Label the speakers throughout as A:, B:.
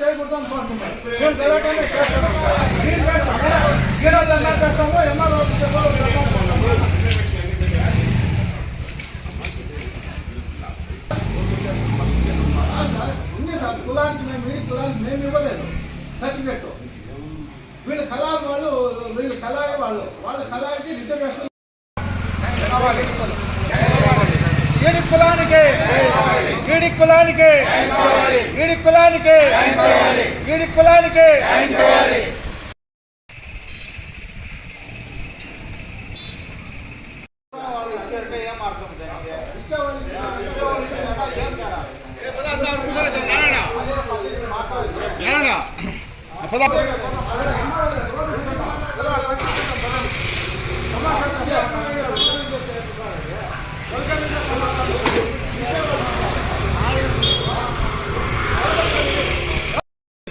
A: చేయకూడదు ఉంది సార్ కులానికి మేము ఈ కులానికి మేము ఇవ్వలేదు. సర్టిఫికెట్. వీళ్ళు కళాయి వాళ్ళు వీళ్ళు కళాయి వాళ్ళు వాళ్ళ కళాయికి రిజర్వేషన్ ఈడి కులానికి ఈడి కులానికి ఈడి కులానికి ఈడి కులానికి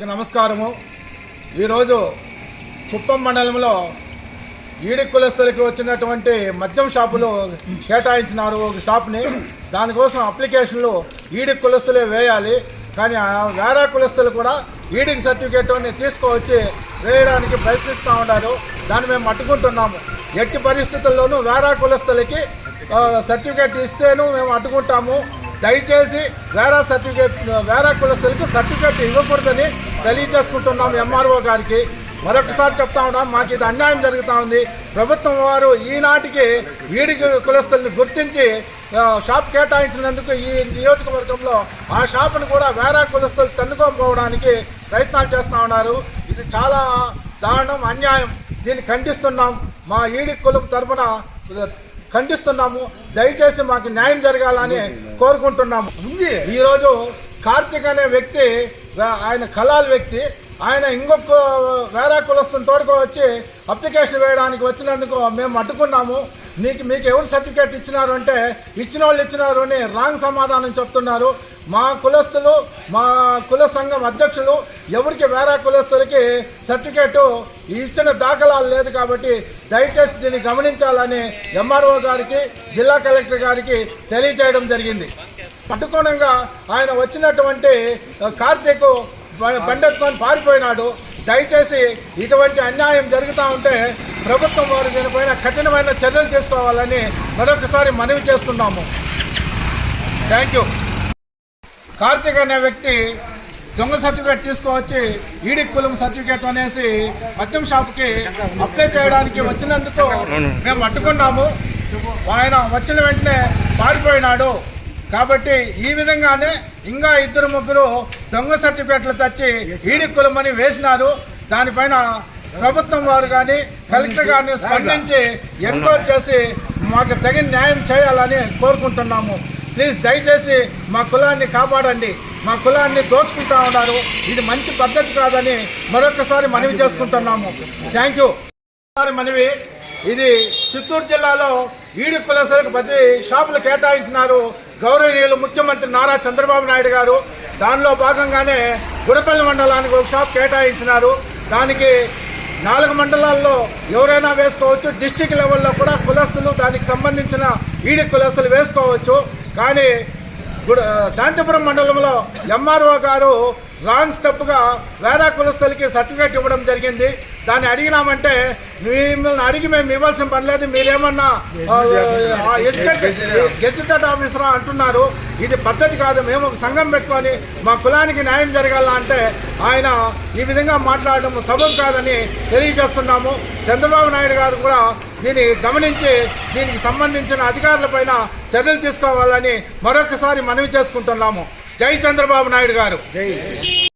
A: నమస్కారము. ఈరోజు కుప్పం మండలంలో ఈడి కులస్తులకి వచ్చినటువంటి మద్యం షాపులు కేటాయించినారు ఒక షాప్ని. దానికోసం అప్లికేషన్లు ఈడి కులస్తులే వేయాలి. కానీ ఆ వేరే కులస్తులు కూడా ఈడింగ్ సర్టిఫికేట్ అని తీసుకువచ్చి వేయడానికి ప్రయత్నిస్తూ ఉన్నారు. దాన్ని మేము అడ్డుకుంటున్నాము. ఎట్టి పరిస్థితుల్లోనూ వేరే కులస్తులకి సర్టిఫికేట్ ఇస్తేను మేము అడ్డుకుంటాము. దయచేసి వేరే సర్టిఫికేట్ వేరే కులస్తులకు సర్టిఫికేట్ ఇవ్వకూడదని తెలియజేసుకుంటున్నాం ఎంఆర్ఓ గారికి. మరొకసారి చెప్తా ఉన్నాం మాకు ఇది అన్యాయం జరుగుతూ ఉంది. ప్రభుత్వం వారు ఈనాటికి వీడి కులస్తుల్ని గుర్తించి షాప్ కేటాయించినందుకు ఈ నియోజకవర్గంలో ఆ షాపును కూడా వేరే కులస్తులు తన్నుకోకపోవడానికి ప్రయత్నాలు చేస్తూ ఉన్నారు. ఇది చాలా దారుణం అన్యాయం. దీన్ని ఖండిస్తున్నాం. మా ఈడి కులం తరఫున ఖండిస్తున్నాము. దయచేసి మాకు న్యాయం జరగాలని కోరుకుంటున్నాము. ఉంది. ఈరోజు కార్తిక్ అనే వ్యక్తి ఆయన కలాల్ వ్యక్తి ఆయన ఇంకొక వేరే కులస్తుని తోడుకో వచ్చి అప్లికేషన్ వేయడానికి వచ్చినందుకు మేము అడ్డుకున్నాము. నీకు మీకు ఎవరు సర్టిఫికేట్ ఇచ్చినారు అంటే ఇచ్చిన వాళ్ళు ఇచ్చినారు అని రాంగ్ సమాధానం చెప్తున్నారు. మా కులస్తులు మా కుల సంఘం అధ్యక్షులు ఎవరికి వేరే కులస్తులకి సర్టిఫికేట్ ఇచ్చిన దాఖలాలు లేదు కాబట్టి దయచేసి దీన్ని గమనించాలని ఎంఆర్ఓ గారికి జిల్లా కలెక్టర్ గారికి తెలియజేయడం జరిగింది. అడ్డుకోణంగా ఆయన వచ్చినటువంటి కార్తీక్ బండెత్తుకొని పారిపోయినాడు. దయచేసి ఇటువంటి అన్యాయం జరుగుతూ ఉంటే ప్రభుత్వం వారు దీనిపైన కఠినమైన చర్యలు తీసుకోవాలని మరొకసారి మనవి చేస్తున్నాము. థ్యాంక్ యూ కార్తీక్ అనే వ్యక్తి దొంగ సర్టిఫికేట్ తీసుకువచ్చి ఈడి కులం సర్టిఫికేట్ అనేసి మద్యం షాప్కి అప్లై చేయడానికి వచ్చినందుకు మేము అట్టుకున్నాము ఆయన వచ్చిన వెంటనే పారిపోయినాడు. కాబట్టి ఈ విధంగానే ఇంకా ఇద్దరు ముగ్గురు దొంగ సర్టిఫికేట్లు తెచ్చి ఈడి కులం అని వేసినారు. దానిపైన ప్రభుత్వం వారు కానీ కలెక్టర్ గారిని స్పందించి ఎంక్వైరీ చేసి మాకు తగిన న్యాయం చేయాలని కోరుకుంటున్నాము. ప్లీజ్ దయచేసి మా కులాన్ని కాపాడండి. మా కులాన్ని దోచుకుంటా ఉన్నారు. ఇది మంచి పద్ధతి కాదని మరొకసారి మనవి చేసుకుంటున్నాము. థ్యాంక్ యూ మనవి ఇది చిత్తూరు జిల్లాలో ఈడి కులసలకు ప్రతి షాపులు కేటాయించినారు గౌరవనీయులు ముఖ్యమంత్రి నారా చంద్రబాబు నాయుడు గారు. దానిలో భాగంగానే గుడపల్లి మండలానికి ఒక షాప్ కేటాయించినారు. దానికి నాలుగు మండలాల్లో ఎవరైనా వేసుకోవచ్చు. డిస్టిక్ లెవెల్లో కూడా కులస్తులు దానికి సంబంధించిన ఈడి కులస్తులు వేసుకోవచ్చు. కానీ శాంతిపురం మండలంలో ఎంఆర్ఓ గారు రాంగ్ స్టెప్గా వేరే కులస్తులకి సర్టిఫికేట్ ఇవ్వడం జరిగింది. దాన్ని అడిగినామంటే మిమ్మల్ని అడిగి మేము ఇవ్వాల్సిన పని లేదు మీరేమన్నా గెజిటెడ్ ఆఫీసరా అంటున్నారు. ఇది పద్ధతి కాదు మేము ఒక సంఘం పెట్టుకొని మా కులానికి న్యాయం జరగాల అంటే ఆయన ఈ విధంగా మాట్లాడడం సబబు కాదని తెలియజేస్తున్నాము. చంద్రబాబు నాయుడు గారు కూడా దీన్ని గమనించి దీనికి సంబంధించిన అధికారులపైన చర్యలు తీసుకోవాలని మరొకసారి మనవి చేసుకుంటున్నాము. జై చంద్రబాబు నాయుడు గారు. జై.